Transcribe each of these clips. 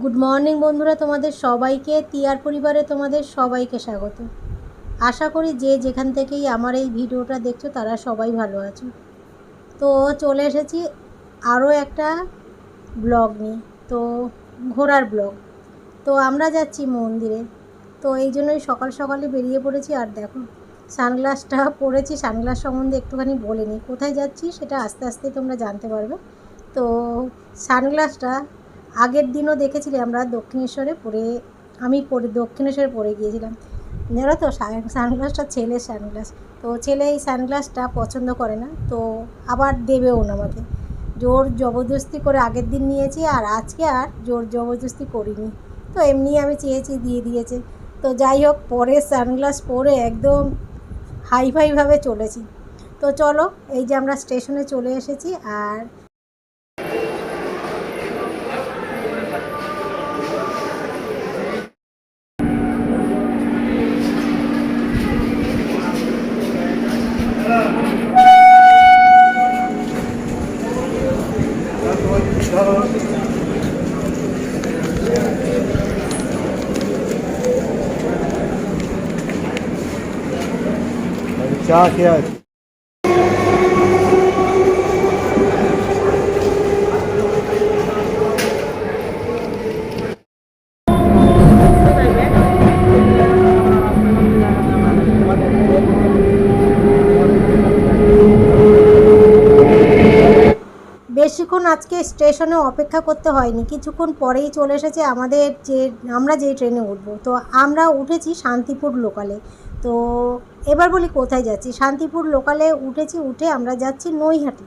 Good morning বন্ধুরা, তোমাদের সবাইকে, তিয়ার পরিবারে তোমাদের সবাইকে স্বাগত। আশা করি যে যেখান থেকেই আমার এই ভিডিওটা দেখছ, তারা সবাই ভালো আছো। তো চলে এসেছি আরও একটা ব্লগ নিয়ে, তো ঘোরার ব্লগ। তো আমরা যাচ্ছি মন্দিরে। তো এই জন্যই সকাল সকালে বেরিয়ে পড়েছি, আর দেখো, সানগ্লাসটা পরেছি, সানগ্লাস সম্বন্ধে একটুখানি বলে নিই। কোথায় যাচ্ছি সেটা আস্তে আস্তে তোমরা জানতে পারবে। তো সানগ্লাসটা আগের দিনও দেখেছিলি আমরা দক্ষিণেশ্বরে পড়ে, আমি পরে দক্ষিণেশ্বরে পড়ে গিয়েছিলাম। জানো তো, সান- সানগ্লাসটা ছেলের সানগ্লাস। তো ছেলে এই সানগ্লাসটা পছন্দ করে না, তো আবার দেবেও না আমাকে। জোর জবরদস্তি করে আগের দিন নিয়েছি আর আজকে আর জোর জবরদস্তি করিনি। তো এমনি আমি চেয়েছি, দিয়ে দিয়েছে। তো যাই হোক, পরে সানগ্লাস পরে একদম হাই ফাইভাবে চলেছি। তো চলো, এই যে আমরা স্টেশনে চলে এসেছি আর চা খেয়ে বেশিক্ষণ আজকে স্টেশনে অপেক্ষা করতে হয়নি। কিছুক্ষণ পরেই চলে এসেছে আমাদের যে, আমরা যেই ট্রেনে উঠব। তো আমরা উঠেছি শান্তিপুর লোকালে তো এবার বলি কোথায় যাচ্ছি? শান্তিপুর লোকালে উঠেছি, উঠে আমরা যাচ্ছি নৈহাটি।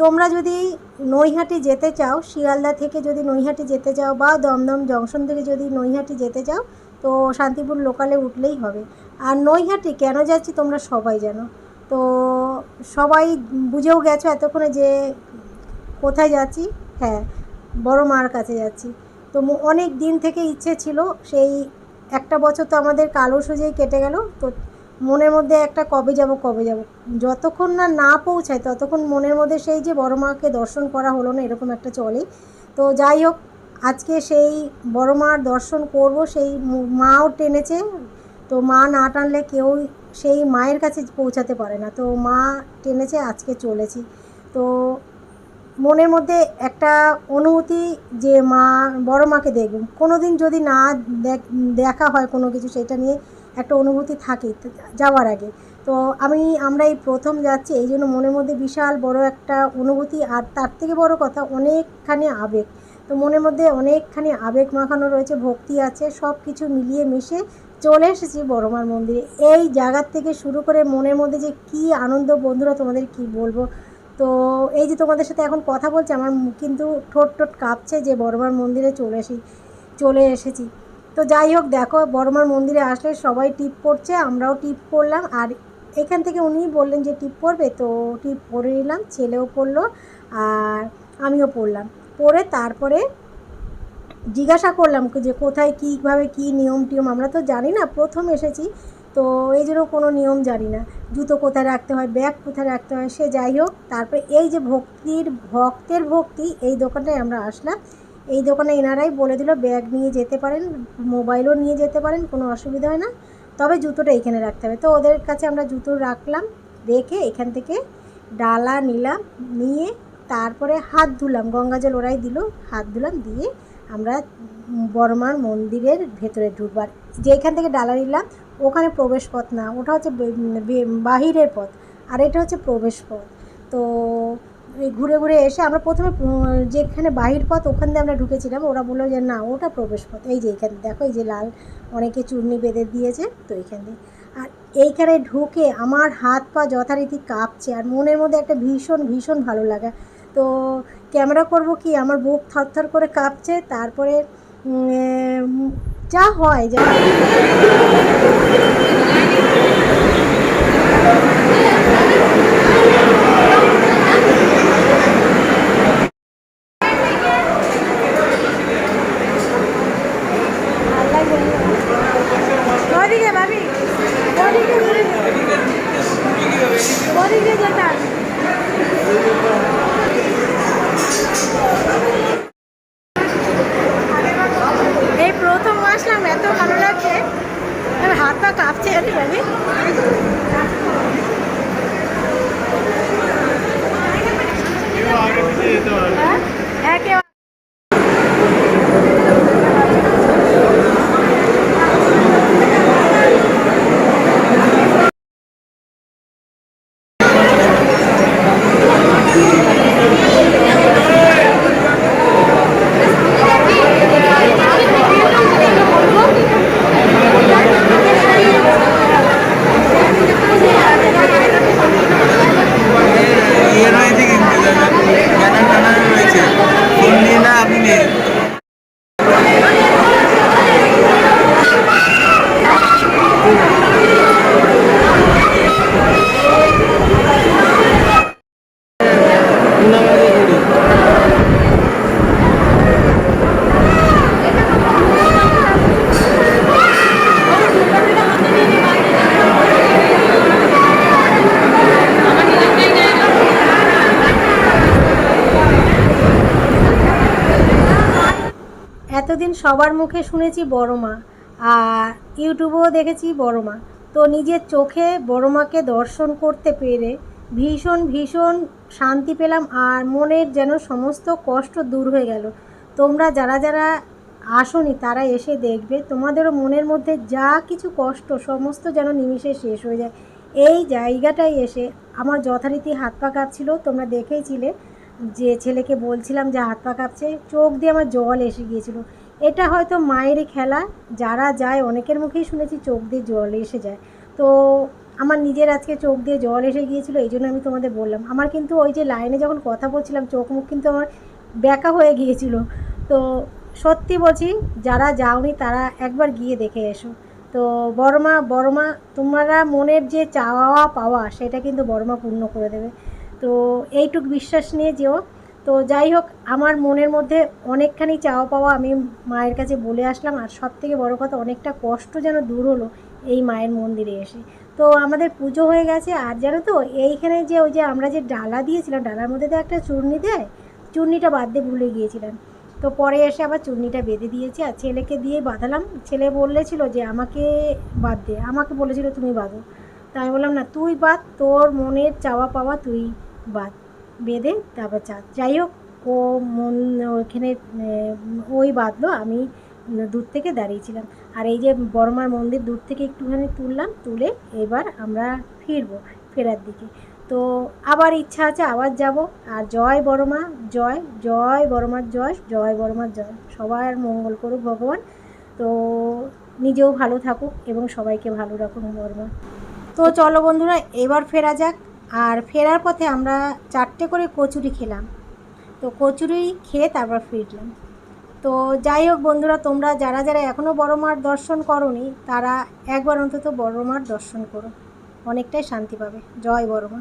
তোমরা যদি নৈহাটি যেতে চাও, শিয়ালদা থেকে যদি নৈহাটি যেতে চাও বা দমদম জংশন থেকে যদি নৈহাটি যেতে চাও, তো শান্তিপুর লোকালে উঠলেই হবে। আর নৈহাটি কেন যাচ্ছি তোমরা সবাই জানো। তো সবাই বুঝেও গেছো এতক্ষণে যে কোথায় যাচ্ছি? হ্যাঁ বড় মার কাছে যাচ্ছি। তো অনেক দিন থেকে ইচ্ছে ছিল সেই একটা বছর তো আমাদের কালো সুজেই কেটে গেল, তো মনের মধ্যে একটা কবে যাব কবে যাব? যতক্ষণ না না পৌঁছায়, ততক্ষণ মনের মধ্যে সেই যে বড় মাকে দর্শন করা হলো না, এরকম একটা চলে তো যাই হোক, আজকে সেই বড় মার দর্শন করব, সেই মাও টেনেছে, তো মা না টানলে কেউ সেই মায়ের কাছে পৌঁছাতে পারে না। তো মা টেনেছে, আজকে চলেছি। তো মনের মধ্যে একটা অনুভূতি যে মা, বড় মাকে দেখব। কোনো দিন যদি না দেখ- হয় কোনো কিছু, সেটা নিয়ে একটা অনুভূতি থাকে যাওয়ার আগে। তো আমি, আমরা এই প্রথম যাচ্ছি, এই জন্য মনের মধ্যে বিশাল বড় একটা অনুভূতি আর তার থেকে বড় কথা অনেকখানি আবেগ। তো মনের মধ্যে অনেকখানি আবেগ মাখানো রয়েছে, ভক্তি আছে সব কিছু মিলিয়ে মিশে চলে এসেছি বড়মার মন্দিরে। এই জায়গার থেকে শুরু করে মনের মধ্যে যে কী আনন্দ, বন্ধুরা তোমাদের কি বলব? তো এই যে তোমাদের সাথে এখন কথা বলছি, আমার কিন্তু ঠোঁট ঠোঁট কাঁপছে যে বড়মার মন্দিরে চলে এসি চলে এসেছি। তো যাই হোক, দেখো, বড়মার মন্দিরে আসলে সবাই টিপ পড়ছে, আমরাও টিপ পড়লাম। আর এখান থেকে উনি বললেন যে টিপ পড়বে, তো টিপ পরে নিলাম ছেলেও পড়ল, আর আমিও পড়লাম। পরে তারপরে জিজ্ঞাসা করলাম যে কোথায়, কীভাবে, কী নিয়ম টিয়ম আমরা তো জানি না, প্রথম এসেছি। তো এই জন্য কোনো নিয়ম জানি না। জুতো কোথায় রাখতে হয়, ব্যাগ কোথায় রাখতে হয়, সে যাই হোক, তারপরে এই যে ভক্তির, ভক্তের ভক্তি, এই দোকানটায় আমরা আসলাম। এই দোকানে এনারাই বলে দিল, ব্যাগ নিয়ে যেতে পারেন, মোবাইলও নিয়ে যেতে পারেন, কোনো অসুবিধা হয় না। তবে জুতোটা এখানে রাখতে হবে। তো ওদের কাছে আমরা জুতো রাখলাম, রেখে এখান থেকে ডালা নিলাম, নিয়ে তারপরে হাত ধুলাম। গঙ্গা জল ওরাই দিল, হাত ধুলাম, দিয়ে আমরা বর্মার মন্দিরের ভেতরে ঢুকবার যে যেখান থেকে ডালা নিলাম ওখানে প্রবেশ পথ না, ওটা হচ্ছে বাহিরের পথ, আর এটা হচ্ছে প্রবেশ পথ। তো ঘুরে ঘুরে এসে আমরা প্রথমে যেখানে বাহির পথ ওখান দিয়ে আমরা ঢুকেছিলাম, ওরা বলল যে না, ওটা প্রবেশ পথ। এই যে এইখানে দেখো এই যে লাল, অনেকে চূর্ণি বেঁধে দিয়েছে, তো এইখান দিয়ে। আর এইখানে ঢুকে আমার হাত পা যথারীতি কাঁপছে, আর মনের মধ্যে একটা ভীষণ ভীষণ ভালো লাগা। তো ক্যামেরা করব কি, আমার বুক থরথর করে কাঁপছে, তারপরে যা হয় যা আছে ব্যাগে হ্যাঁ হ্যাঁ কেউ ইয়ে রয়েছে কিন্তু ব্যানার ট্যানার রয়েছে ফোন নিয়ে না আপনি নেই এতদিন সবার মুখে শুনেছি বড় মা, আর ইউটিউবেও দেখেছি বড় মা। তো নিজের চোখে বড় মাকে দর্শন করতে পেরে ভীষণ ভীষণ শান্তি পেলাম আর মনের যেন সমস্ত কষ্ট দূর হয়ে গেল। তোমরা যারা যারা আসনি তারা এসে দেখবে তোমাদেরও মনের মধ্যে যা কিছু কষ্ট সমস্ত যেন নিমিষে শেষ হয়ে যায়। এই জায়গাটায় এসে আমার যথারীতি হাত পা কাঁপছিল। তোমরা দেখেইছিলে যে ছেলেকে বলছিলাম যে হাত পা কাঁপছে, চোখ দিয়ে আমার জল এসে গিয়েছিল। এটা হয়তো মায়েরই খেলা, যারা যায় অনেকের মুখেই শুনেছি চোখ দিয়ে জল এসে যায়। তো আমার নিজের আজকে চোখ দিয়ে জল এসে গিয়েছিল, এই জন্য আমি তোমাদের বললাম। আমার কিন্তু ওই যে লাইনে যখন কথা বলছিলাম, চোখ মুখ কিন্তু আমার ব্যাকা হয়ে গিয়েছিল। তো সত্যি বলছি, যারা যাওনি তারা একবার গিয়ে দেখে এসো। তো বড়মা বড়মা, তোমরা মনের যে চাওয়া পাওয়া, সেটা কিন্তু বড়মা পূর্ণ করে দেবে। তো এইটুক বিশ্বাস নিয়ে যেও। তো যাই হোক, আমার মনের মধ্যে অনেকখানি চাওয়া পাওয়া আমি মায়ের কাছে বলে আসলাম আর সব থেকে বড়ো কথা অনেকটা কষ্ট যেন দূর হলো এই মায়ের মন্দিরে এসে। তো আমাদের পুজো হয়ে গেছে আর জানো তো, এইখানে যে ওই যে আমরা যে ডালা দিয়েছিলাম, ডালার মধ্যে তো একটা চূর্ণি দেয় চূর্ণিটা বাদ দিয়ে ভুলে গিয়েছিলাম। তো পরে এসে আবার চূর্ণিটা বেঁধে দিয়েছি আর ছেলেকে দিয়ে বাঁধালাম। ছেলে বলেছিল যে আমাকে বাদ দে, আমাকে বলেছিল তুমি বাঁধো। তা আমি বললাম, না, তুই বাদ তোর মনের চাওয়া পাওয়া তুই বাদ বেঁধে তারপর চা যাই হোক, ও মন, ওইখানে ওই বাঁধলো, আমি দূর থেকে দাঁড়িয়েছিলাম। আর এই যে বড়মার মন্দির দূর থেকে একটুখানি তুললাম, তুলে এবার আমরা ফিরবো ফেরার দিকে। তো আবার ইচ্ছা আছে, আবার যাব। আর জয় বড়মা, জয় জয় বড়মার জয় জয় বড়মার জয়। সবার মঙ্গল করুক ভগবান। তো নিজেও ভালো থাকুক এবং সবাইকে ভালো রাখুক বড়মা। তো চলো বন্ধুরা, এবার ফেরা যাক। আর ফেরার পথে আমরা চারটে করে কচুরি খেলাম। তো কচুরি খেয়ে তারপর ফিরলাম। তো যাই হোক বন্ধুরা, তোমরা যারা যারা এখনও বড় মার দর্শন করনি, তারা একবার অন্তত বড় মার দর্শন করো। অনেকটাই শান্তি পাবে। জয় বড় মা।